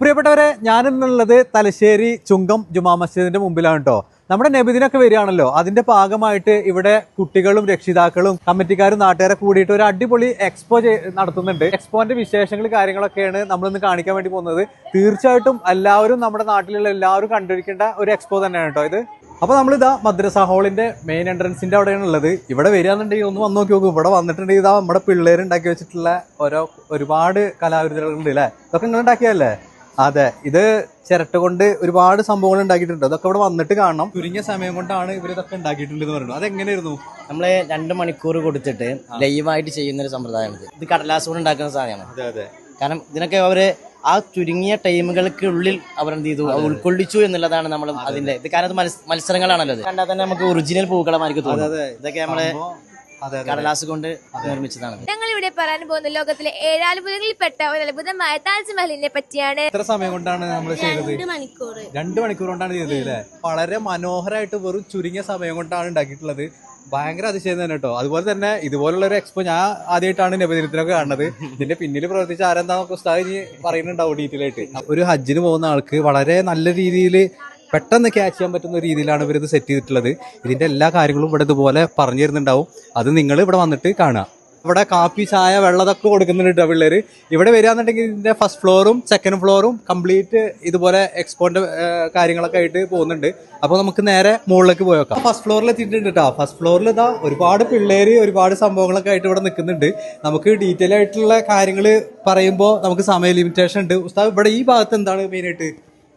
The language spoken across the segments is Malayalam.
പ്രിയപ്പെട്ടവരെ ഞാനിന്നുള്ളത് തലശ്ശേരി ചുങ്കം ജുമാ മസ്ജിദിന്റെ മുമ്പിലാണ് കേട്ടോ നമ്മുടെ നബിദിനൊക്കെ വരികയാണല്ലോ. അതിന്റെ ഭാഗമായിട്ട് ഇവിടെ കുട്ടികളും രക്ഷിതാക്കളും കമ്മിറ്റിക്കാരും നാട്ടുകാരെ കൂടിയിട്ട് ഒരു അടിപൊളി എക്സ്പോ നടത്തുന്നുണ്ട്. എക്സ്പോന്റെ വിശേഷങ്ങൾ കാര്യങ്ങളൊക്കെയാണ് നമ്മളിന്ന് കാണിക്കാൻ വേണ്ടി പോകുന്നത്. തീർച്ചയായിട്ടും എല്ലാവരും നമ്മുടെ നാട്ടിലുള്ള എല്ലാവരും കണ്ടിരിക്കേണ്ട ഒരു എക്സ്പോ തന്നെയാണ് കേട്ടോ ഇത്. അപ്പൊ നമ്മളിതാ മദ്രസ ഹാളിന്റെ മെയിൻ എൻട്രൻസിന്റെ അവിടെയാണ് ഉള്ളത്. ഇവിടെ വരികയാണെന്നുണ്ടെങ്കിൽ ഒന്ന് വന്ന് നോക്കി നോക്കും. ഇവിടെ വന്നിട്ടുണ്ടെങ്കിൽ ഇതാ നമ്മുടെ പിള്ളേർ ഉണ്ടാക്കി വെച്ചിട്ടുള്ള ഓരോ ഒരുപാട് കലാവിരുദ്ധകളുണ്ട് അല്ലേ ഇതൊക്കെ നിങ്ങൾ ഉണ്ടാക്കിയല്ലേ അതെ ഇത് ചിരട്ട കൊണ്ട് ഒരുപാട് സംഭവങ്ങൾ ഉണ്ടാക്കിയിട്ടുണ്ട്. അതൊക്കെ ഇവിടെ വന്നിട്ട് കാണണം. ചുരുങ്ങിയ സമയം കൊണ്ടാണ് ഇവർ ഇതൊക്കെ ഉണ്ടാക്കിയിട്ടുണ്ട് എന്ന് പറയുന്നത്. അതെങ്ങനെയായിരുന്നു? നമ്മൾ രണ്ട് മണിക്കൂർ കൊടുത്തിട്ട് ലൈവായിട്ട് ചെയ്യുന്ന ഒരു സമ്പ്രദായം ഇത് കടലാസ് കൊണ്ട് ഉണ്ടാക്കുന്ന സാധനമാണ്. അതെ അതെ. കാരണം ഇതിനൊക്കെ അവർ ആ ചുരുങ്ങിയ ടൈമുകൾക്കുള്ളിൽ അവർ എന്ത് ചെയ്തു? ഉൾക്കൊള്ളിച്ചു എന്നുള്ളതാണ് നമ്മൾ അതിന്റെ ഇത് കാരണം മത്സരങ്ങളാണല്ലോ അത് കണ്ടാൽ തന്നെ നമുക്ക് ഒറിജിനൽ പൂക്കളമായിരിക്കും തോന്നുന്നത്. ഇതൊക്കെ നമ്മൾ കടലാസ് കൊണ്ട് നിർമ്മിച്ചതാണ്. ഞങ്ങൾ ഇവിടെ പറയാൻ പോകുന്ന ലോകത്തിലെ ഏഴാത്ഭുതങ്ങളിൽപ്പെട്ട ഒരു അത്ഭുതമായ താജ്മഹലിനെ പറ്റിയാണ് എത്ര സമയം കൊണ്ടാണ് നമ്മൾ ചെയ്തത്. മണിക്കൂർ രണ്ട് മണിക്കൂർ കൊണ്ടാണ് ചെയ്തത് അല്ലേ? വളരെ മനോഹരമായിട്ട് വെറും ചുരുങ്ങിയ സമയം കൊണ്ടാണ് ഉണ്ടാക്കിയിട്ടുള്ളത്. ഭയങ്കര അതിശയം തന്നെ കേട്ടോ. അതുപോലെ തന്നെ ഇതുപോലുള്ള ഒരു എക്സ്പോ ഞാൻ ആദ്യമായിട്ടാണ് നബദിനത്തിനൊക്കെ കാണുന്നത്. ഇതിന്റെ പിന്നിൽ പ്രവർത്തിച്ച ആരെന്താ ഉസ്താദ് ഇനി പറയുന്നുണ്ടാവും ഡീറ്റെയിൽ ആയിട്ട്. ഒരു ഹജ്ജിന് പോകുന്ന ആൾക്ക് വളരെ നല്ല രീതിയിൽ പെട്ടെന്ന് ക്യാച്ച് ചെയ്യാൻ പറ്റുന്ന രീതിയിലാണ് ഇവരിത് സെറ്റ് ചെയ്തിട്ടുള്ളത്. ഇതിന്റെ എല്ലാ കാര്യങ്ങളും ഇവിടെ ഇതുപോലെ പറഞ്ഞു തരുന്നുണ്ടാവും അത് നിങ്ങൾ ഇവിടെ വന്നിട്ട് കാണുക. ഇവിടെ കാപ്പി ചായ വെള്ളതൊക്കെ കൊടുക്കുന്നുണ്ട് പിള്ളേര്. ഇവിടെ വരികയെന്നുണ്ടെങ്കിൽ ഇതിന്റെ ഫസ്റ്റ് ഫ്ലോറും സെക്കൻഡ് ഫ്ലോറും കംപ്ലീറ്റ് ഇതുപോലെ എക്സ്പോന്റെ കാര്യങ്ങളൊക്കെ ആയിട്ട് പോകുന്നുണ്ട്. അപ്പൊ നമുക്ക് നേരെ മുകളിലേക്ക് പോയേക്കാം ഫസ്റ്റ് ഫ്ലോറിൽ എത്തിയിട്ടുണ്ട് കേട്ടോ ഫസ്റ്റ് ഫ്ലോറിൽ ഇതാ ഒരുപാട് പിള്ളേര് ഒരുപാട് സംഭവങ്ങളൊക്കെ ആയിട്ട് ഇവിടെ നിൽക്കുന്നുണ്ട് നമുക്ക് ഡീറ്റെയിൽ ആയിട്ടുള്ള കാര്യങ്ങൾ പറയുമ്പോൾ നമുക്ക് സമയ ലിമിറ്റേഷൻ ഉണ്ട്. ഉസ്താവ് ഇവിടെ ഈ ഭാഗത്ത് എന്താണ് മെയിൻ ആയിട്ട്?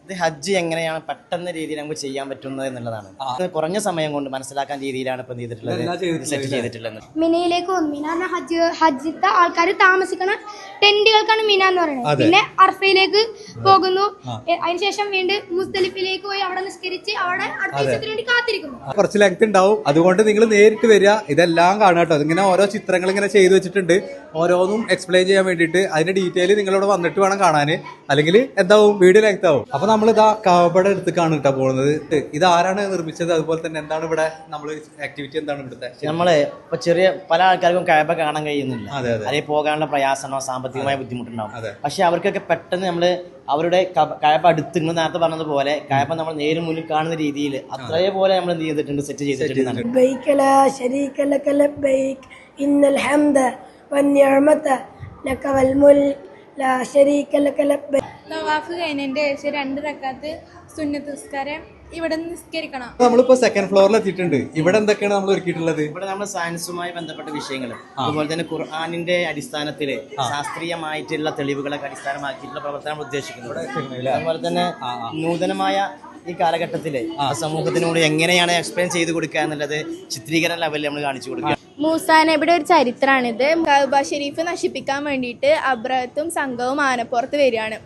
ഇത് ഹജ്ജ് എങ്ങനെയാണ് പെട്ടെന്ന് രീതിയിൽ നമുക്ക് ചെയ്യാൻ പറ്റുന്നത് എന്നുള്ളതാണ്. കുറഞ്ഞ സമയം കൊണ്ട് മനസ്സിലാക്കാൻ രീതിയിലാണ് ഇപ്പൊ ചെയ്തിട്ടുള്ളത്. സെറ്റ് ചെയ്തിട്ടുള്ളത്. മിനയിലേക്ക് മിന ഹജ്ജ് ഹജ്ജിത്തെ ആൾക്കാർ താമസിക്കണം ടെന്റുകൾക്കാണ് മിന എന്ന് പറയുന്നത്. പിന്നെ അർഫയിലേക്ക് പോകുന്നു. അതിനുശേഷം വീണ്ടും മുസ്തലിഫിലേക്ക് പോയി അവിടെ നിസ്കരിച്ച് അവിടെ അടുത്ത വേണ്ടി കാത്തിരിക്കുന്നു. കുറച്ച് ലെങ്ത് ഉണ്ടാവും. അതുകൊണ്ട് നിങ്ങൾ നേരിട്ട് വരിക. ഇതെല്ലാം കാണാട്ടോ ഇങ്ങനെ ഓരോ ചിത്രങ്ങൾ ഇങ്ങനെ ചെയ്തു വെച്ചിട്ടുണ്ട്. ഓരോന്നും എക്സ്പ്ലെയിൻ ചെയ്യാൻ വേണ്ടിയിട്ട് അതിന്റെ ഡീറ്റെയിൽ നിങ്ങളോട് വന്നിട്ട് വേണം കാണാൻ അല്ലെങ്കിൽ എന്താവും? വീഡിയോ ലെങ്ത് ആവും. അപ്പൊ നമ്മൾ ഇതാ എടുത്ത് അടുത്തേക്കാണ് കേട്ടോ പോകുന്നത് ഇത് ആരാണ് നിർമ്മിച്ചത്? അതുപോലെ തന്നെ എന്താണ് ഇവിടെ നമ്മൾ ആക്ടിവിറ്റി എന്താണ് ഇവിടുത്തെ? നമ്മൾ ഇപ്പൊ ചെറിയ പല ആൾക്കാർക്കും കഴപ്പ കാണാൻ കഴിയുന്നില്ല. അതെ പോകാനുള്ള പ്രയാസമോ സാമ്പത്തികമായ ബുദ്ധിമുട്ടുണ്ടാവും. പക്ഷെ അവർക്കൊക്കെ പെട്ടെന്ന് നമ്മൾ അവരുടെ കഴപ്പ അടുത്ത് നിങ്ങൾ നേരത്തെ പറഞ്ഞതുപോലെ കഴപ്പ നമ്മൾ നേരിൽ മുന്നിൽ കാണുന്ന രീതിയിൽ അത്രേ പോലെ നമ്മൾ എന്ത് ചെയ്തിട്ടുണ്ട്? സെറ്റ് ചെയ്തിട്ടുണ്ട് തവാഫ് കഴിഞ്ഞതിന്റെ ശേഷം രണ്ട് റക്കാത്ത് സുന്നത്ത് നിസ്കാരം ഇവിടെ നിസ്കരിക്കണം. നമ്മളിപ്പോ സെക്കൻഡ് ഫ്ലോറിൽ എത്തിയിട്ടുണ്ട്. ഇവിടെ എന്തൊക്കെയാണ് നമ്മൾ ഒരുക്കിയിട്ടുള്ളത്? ഇവിടെ നമ്മൾ സയൻസുമായി ബന്ധപ്പെട്ട വിഷയങ്ങൾ അതുപോലെ തന്നെ ഖുർആാനിന്റെ അടിസ്ഥാനത്തിൽ ശാസ്ത്രീയമായിട്ടുള്ള തെളിവുകളൊക്കെ അടിസ്ഥാനമാക്കിയിട്ടുള്ള പ്രവർത്തനം ഉദ്ദേശിക്കുന്നത് അതുപോലെ തന്നെ നൂതനമായ ഈ കാലഘട്ടത്തിലെ ആ സമൂഹത്തിനോട് എങ്ങനെയാണ് എക്സ്പ്ലെയിൻ ചെയ്ത് കൊടുക്കുക എന്നുള്ളത് ചിത്രീകരണ ലെവലിൽ നമ്മൾ കാണിച്ചു കൊടുക്കുക. മൂസാനബിയുടെ ഒരു ചരിത്രമാണിത് കഅബ ഷെരീഫ് നശിപ്പിക്കാൻ വേണ്ടിയിട്ട് അബ്രഹത്തും സംഘവും ആനപ്പുറത്ത് വരികയാണ്.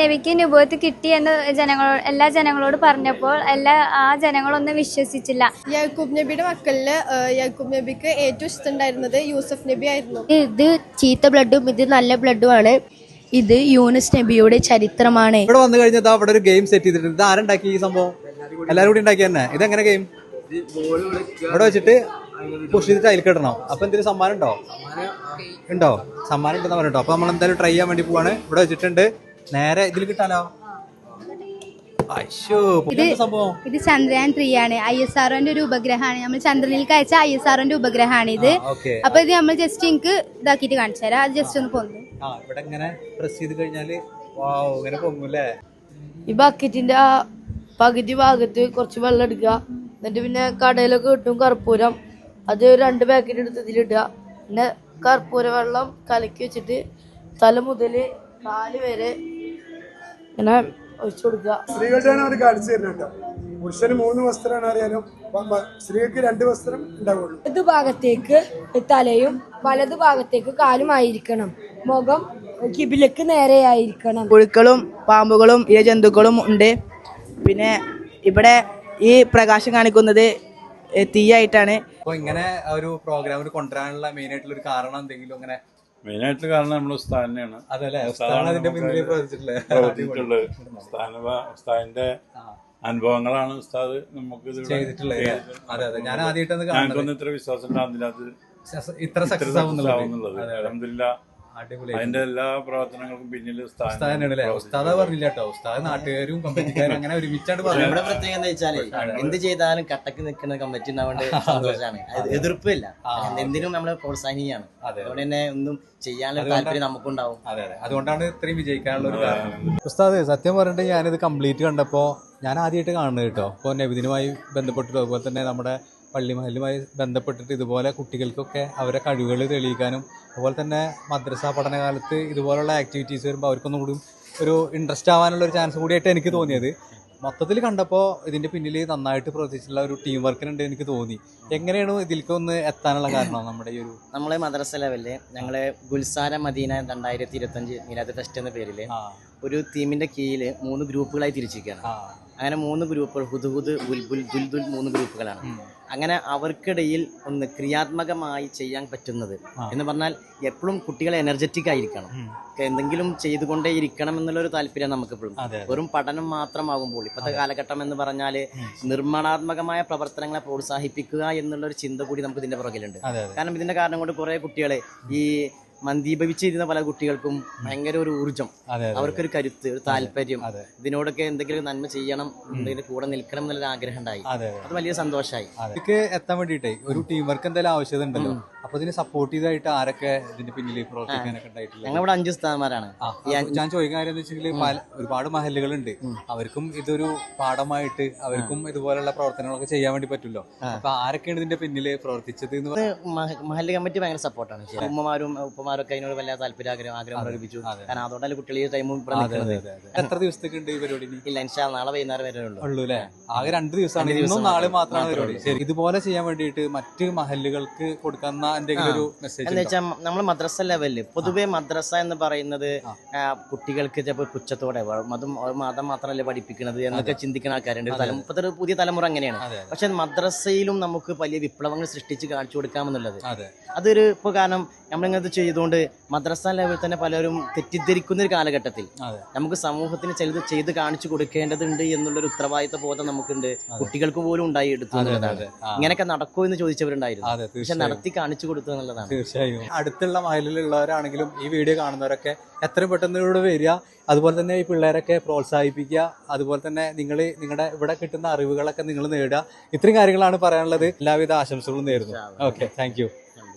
നബിക്ക് നുബോത്ത് കിട്ടി എന്ന് ജനങ്ങളോട് എല്ലാ ജനങ്ങളോട് പറഞ്ഞപ്പോൾ എല്ലാ ആ ജനങ്ങളൊന്നും വിശ്വസിച്ചില്ല. യാക്കൂബ് നബിയുടെ മക്കളിൽ യാക്കൂബ് നബിക്ക് ഏറ്റവും ഇഷ്ടമുണ്ടായിരുന്നത് യൂസഫ് നബി ആയിരുന്നു. ഇത് ചീത്ത ബ്ലഡും ഇത് നല്ല ബ്ലഡുമാണ് ഇത് യൂനുസ് നബിയുടെ ചരിത്രമാണ്. ഇവിടെ വന്നു കഴിഞ്ഞാൽ അവിടെ ഒരു ഗെയിം സെറ്റ് ചെയ്തിട്ടുണ്ട്. ഇത് ആരുണ്ടാക്കി ഈ സംഭവം? എല്ലാരും കൂടി ഉണ്ടാക്കി തന്നെ. എങ്ങനെ ഗെയിം ഇവിടെ വെച്ചിട്ട് പുഷ് ചെയ്തിട്ട് അതിൽ കിടണം അപ്പൊ എന്തെങ്കിലും സമ്മാനം ഉണ്ടോ? ഉണ്ടോ? സമ്മാനം ഉണ്ടെന്ന് പറഞ്ഞിട്ടോ. അപ്പൊ നമ്മൾ എന്തായാലും ട്രൈ ചെയ്യാൻ വേണ്ടി പോവാണ്. ഇവിടെ വെച്ചിട്ടുണ്ട്. നേരെ ഇതിൽ കിട്ടാലോ? ഇത് ചന്ദ്രയാൻ ത്രീ ആണ്. ഐ എസ് ആർഒന്റെ ഒരു ഉപഗ്രഹമാണ്. നമ്മൾ ചന്ദ്രനിലേക്ക് അയച്ച ഐ എസ് ആർഒന്റെ ഉപഗ്രഹമാണ് ഇത്. അപ്പൊ ഇത് നമ്മൾ ജസ്റ്റ് എനിക്ക് ഇതാക്കിട്ട് കാണിച്ചു തരാം. അത് ജസ്റ്റ് ഒന്ന് പൊന്നു ആ ഇവിടെ ഇങ്ങനെ പ്രസ് ചെയ്ത് കഴിഞ്ഞാൽ വാവ് ഇങ്ങനെ പൊങ്ങൂല്ലേ? ഈ ബക്കറ്റിന്റെ ആ പകുതി ഭാഗത്ത് കുറച്ച് വെള്ളം എടുക്കുക. എന്നിട്ട് പിന്നെ കടയിലൊക്കെ കിട്ടും കർപ്പൂരം. അത് രണ്ട് പാക്കറ്റ് എടുത്ത് ഇതിലിടുക. പിന്നെ കർപ്പൂര വെള്ളം കലക്കി വെച്ചിട്ട് തല മുതൽ കാൽ വരെ ഇങ്ങനെ ഒഴിച്ചു കൊടുക്കുക. സ്ത്രീകളുടെയാണ് അവർ കാണിച്ചു തരുന്നത് കേട്ടോ. പുരുഷന് മൂന്ന് വസ്ത്രമാണ് അറിയാനും സ്ത്രീകൾക്ക് രണ്ട് വസ്ത്രം ഉണ്ടാവുള്ളൂ. ഇത് ഭാഗത്തേക്ക് തലയും വലത് ഭാഗത്തേക്ക് കാലും ആയിരിക്കണം. മുഖം കിബിലക്ക് നേരെയായിരിക്കണം പുഴുക്കളും പാമ്പുകളും ഇഴജന്തുക്കളും ഉണ്ട്. പിന്നെ ഇവിടെ ഈ പ്രകാശം കാണിക്കുന്നത് തീയായിട്ടാണ്. ഇങ്ങനെ ഒരു പ്രോഗ്രാം കൊണ്ടുവരാനുള്ള മെയിൻ ആയിട്ടുള്ള ഒരു കാരണം എന്തെങ്കിലും അങ്ങനെ മെയിനായിട്ട് കാരണം നമ്മൾ ഉസ്താദ് തന്നെയാണ് അതല്ലേ അതിന്റെ പിന്നിൽ പ്രവർത്തിച്ചിട്ടുള്ളത്. ഉസ്താദിന്റെ അനുഭവങ്ങളാണ് ഉസ്താദ് നമുക്ക് ചെയ്തിട്ടുള്ളത്. അതെ അതെ. ഞാൻ ഇത്ര വിശ്വാസം ഉണ്ടാകുന്നില്ല അത് ഇത്ര സക്സസ് ആവുന്നുള്ളത്. അലഹമില്ല അതിന്റെ എല്ലാ പ്രവർത്തനങ്ങൾക്കും പിന്നിൽ ഉസ്താദ് ഉസ്താദ് തന്നെയാണ് ഉസ്താദ് പറഞ്ഞില്ല കേട്ടോ. ഉസ്താദ് നാട്ടുകാരും കമ്പറ്റിക്കാരും അങ്ങനെ ഒരുമിച്ചാണ് പറഞ്ഞത് നമ്മുടെ പ്രത്യേകത എന്താ വെച്ചാൽ എന്ത് ചെയ്താലും കട്ടക്ക് നിൽക്കുന്ന കമ്മിറ്റി ഉണ്ടാവേണ്ട സന്തോഷമാണ് എതിർപ്പില്ല. എന്തിനും നമ്മൾ പ്രോത്സാഹിക്കുകയാണ് അതുകൊണ്ട് തന്നെ ഒന്നും ചെയ്യാനുള്ള താല്പര്യം നമുക്കുണ്ടാവും. അതെ അതെ. അതുകൊണ്ടാണ് ഇത്രയും വിജയിക്കാനുള്ള ഒരു കാരണം. ഉസ്താദ് സത്യം പറഞ്ഞിട്ട് ഞാനിത് കംപ്ലീറ്റ് കണ്ടപ്പോ ഞാൻ ആദ്യമായിട്ട് കാണുന്നത് കേട്ടോ. ഇപ്പോൾ നബിദിനുമായി ബന്ധപ്പെട്ടിട്ട് അതുപോലെ തന്നെ നമ്മുടെ പള്ളി മഹലുമായി ബന്ധപ്പെട്ടിട്ട് ഇതുപോലെ കുട്ടികൾക്കൊക്കെ അവരെ കഴിവുകൾ തെളിയിക്കാനും അതുപോലെ തന്നെ മദ്രസ പഠനകാലത്ത് ഇതുപോലുള്ള ആക്ടിവിറ്റീസ് വരുമ്പോൾ അവർക്കൊന്നും കൂടി ഒരു ഇൻട്രസ്റ്റ് ആവാനുള്ള ഒരു ചാൻസ് കൂടിയായിട്ട് എനിക്ക് തോന്നിയത്. മൊത്തത്തിൽ കണ്ടപ്പോൾ ഇതിന്റെ പിന്നിൽ നന്നായിട്ട് പ്രവർത്തിച്ചിട്ടുള്ള ഒരു ടീം വർക്കിനുണ്ട് എനിക്ക് തോന്നി. എങ്ങനെയാണ് ഇതിലേക്ക് ഒന്ന് എത്താനുള്ള കാരണം നമ്മുടെ ഈ ഒരു നമ്മളെ മദ്രസ ലെവലിൽ ഞങ്ങളെ ഗുൽസാര മദീന രണ്ടായിരത്തി ഇരുപത്തഞ്ച് മീനാദ് ഫെസ്റ്റ് എന്ന പേരിൽ ഒരു ടീമിന്റെ കീഴിൽ മൂന്ന് ഗ്രൂപ്പുകളായി തിരിച്ചിരിക്കുകയാണ് അങ്ങനെ മൂന്ന് ഗ്രൂപ്പുകൾ ഹുദുഹുദ് ബുൽബുൽ ദുൽദുൽ മൂന്ന് ഗ്രൂപ്പുകളാണ് അങ്ങനെ അവർക്കിടയിൽ ഒന്ന് ക്രിയാത്മകമായി ചെയ്യാൻ പറ്റുന്നത്. എന്ന് പറഞ്ഞാൽ എപ്പോഴും കുട്ടികൾ എനർജറ്റിക് ആയിരിക്കണം. എന്തെങ്കിലും ചെയ്തുകൊണ്ടേ ഇരിക്കണം എന്നുള്ളൊരു താല്പര്യം നമുക്ക് എപ്പോഴും വെറും പഠനം മാത്രമാകുമ്പോൾ ഇപ്പോഴത്തെ കാലഘട്ടം എന്ന് പറഞ്ഞാൽ നിർമ്മാണാത്മകമായ പ്രവർത്തനങ്ങളെ പ്രോത്സാഹിപ്പിക്കുക എന്നുള്ള ഒരു ചിന്ത കൂടി നമുക്ക് ഇതിന്റെ പുറകിലുണ്ട്. കാരണം ഇതിന്റെ കാരണം കൊണ്ട് കുറെ കുട്ടികളെ ഈ മന്ദീഭവിച്ചിരുന്ന പല കുട്ടികൾക്കും ഭയങ്കര ഒരു ഊർജം. അവർക്കൊരു കരുത്ത് ഒരു താല്പര്യം. ഇതിനോടൊക്കെ എന്തെങ്കിലും നന്മ ചെയ്യണം എന്തെങ്കിലും കൂടെ നിൽക്കണം എന്നുള്ളൊരു ആഗ്രഹം ഉണ്ടായി അത് വലിയ സന്തോഷമായി എത്താൻ വേണ്ടിയിട്ടേ ഒരു ടീം വർക്ക് എന്തെങ്കിലും ആവശ്യത ഉണ്ടല്ലോ. അപ്പൊ ഇതിനെ സപ്പോർട്ട് ചെയ്തായിട്ട് ആരൊക്കെ ഇതിന്റെ പിന്നിൽ പ്രവർത്തിക്കാനൊക്കെ ഉണ്ടായിട്ടില്ല? ഞങ്ങൾ ഇവിടെ അഞ്ച് സ്ഥാനമാരാണ് ഞാൻ ചോദിക്കുന്ന കാര്യം വെച്ചാൽ ഒരുപാട് മഹലുകളുണ്ട് അവർക്കും ഇതൊരു പാഠമായിട്ട് അവർക്കും ഇതുപോലുള്ള പ്രവർത്തനങ്ങളൊക്കെ ചെയ്യാൻ വേണ്ടി പറ്റുമല്ലോ? അപ്പൊ ആരൊക്കെയാണ് ഇതിന്റെ പിന്നിൽ പ്രവർത്തിച്ചത് എന്ന് മഹല്ല് കമ്മിറ്റി ഭയങ്കര സപ്പോർട്ടാണ് ഉമ്മമാരും ഉപ്പമാരും ഒക്കെ അതിനോട് വലിയ താല്പര്യം ആഗ്രഹം ആഗ്രഹം പ്രകടിപ്പിച്ചു. കാരണം അതുകൊണ്ടല്ലേ കുട്ടികൾ ഈ ടൈമും. എത്ര ദിവസത്തേക്ക് ഉണ്ട് ഈ പരിപാടി? ഇല്ല ഇൻഷാ നാളെ വൈകുന്നേരം വരെ ഉള്ളൂ. അല്ലേ? ആകെ രണ്ട് ദിവസമാണ്. ഇന്നും നാളെ മാത്രമാണ് മാത്രമേ പരിപാടി ഇതുപോലെ ചെയ്യാൻ വേണ്ടിയിട്ട് മറ്റ് മഹല്ലുകൾക്ക് കൊടുക്കുന്ന എന്ന് വെച്ചാൽ നമ്മൾ മദ്രസ ലെവലിൽ പൊതുവെ മദ്രസ എന്ന് പറയുന്നത് കുട്ടികൾക്ക് ചിലപ്പോൾ പുച്ഛത്തോടെ മതം മതം മാത്രമല്ല പഠിപ്പിക്കുന്നത് എന്നൊക്കെ ചിന്തിക്കുന്ന ആൾക്കാരുണ്ട്. ഇപ്പോഴത്തെ ഒരു പുതിയ തലമുറ അങ്ങനെയാണ്. പക്ഷെ മദ്രസയിലും നമുക്ക് വലിയ വിപ്ലവങ്ങൾ സൃഷ്ടിച്ച് കാണിച്ചു കൊടുക്കാമെന്നുള്ളത്. അതെ. അതൊരു ഇപ്പോൾ കാരണം നമ്മളിങ്ങനെ ചെയ്തുകൊണ്ട് മദ്രസ ലെവലിൽ തന്നെ പലരും തെറ്റിദ്ധരിക്കുന്ന ഒരു കാലഘട്ടത്തിൽ നമുക്ക് സമൂഹത്തിന് ചിലത് ചെയ്ത് കാണിച്ചു കൊടുക്കേണ്ടതുണ്ട് എന്നുള്ളൊരു ഉത്തരവാദിത്ത ബോധം നമുക്കുണ്ട്. കുട്ടികൾക്ക് പോലും ഉണ്ടായി എടുത്തു എന്നുള്ളതാണ്. ഇങ്ങനെയൊക്കെ നടക്കൂ എന്ന് ചോദിച്ചവരുണ്ടായിരുന്നു. പക്ഷെ നടത്തി കാണിച്ചു കൊടുത്തു എന്നുള്ളതാണ്. തീർച്ചയായും. അടുത്തുള്ള മഹലിലുള്ളവരാണെങ്കിലും ഈ വീഡിയോ കാണുന്നവരൊക്കെ എത്രയും പെട്ടെന്ന് ഇവിടെ വരിക അതുപോലെ തന്നെ ഈ പിള്ളേരൊക്കെ പ്രോത്സാഹിപ്പിക്കുക അതുപോലെ തന്നെ നിങ്ങൾ നിങ്ങളുടെ ഇവിടെ കിട്ടുന്ന അറിവുകളൊക്കെ നിങ്ങൾ നേടുക. ഇത്രയും കാര്യങ്ങളാണ് പറയാനുള്ളത്. എല്ലാവിധ ആശംസകളും നേരുന്നു. Okay thank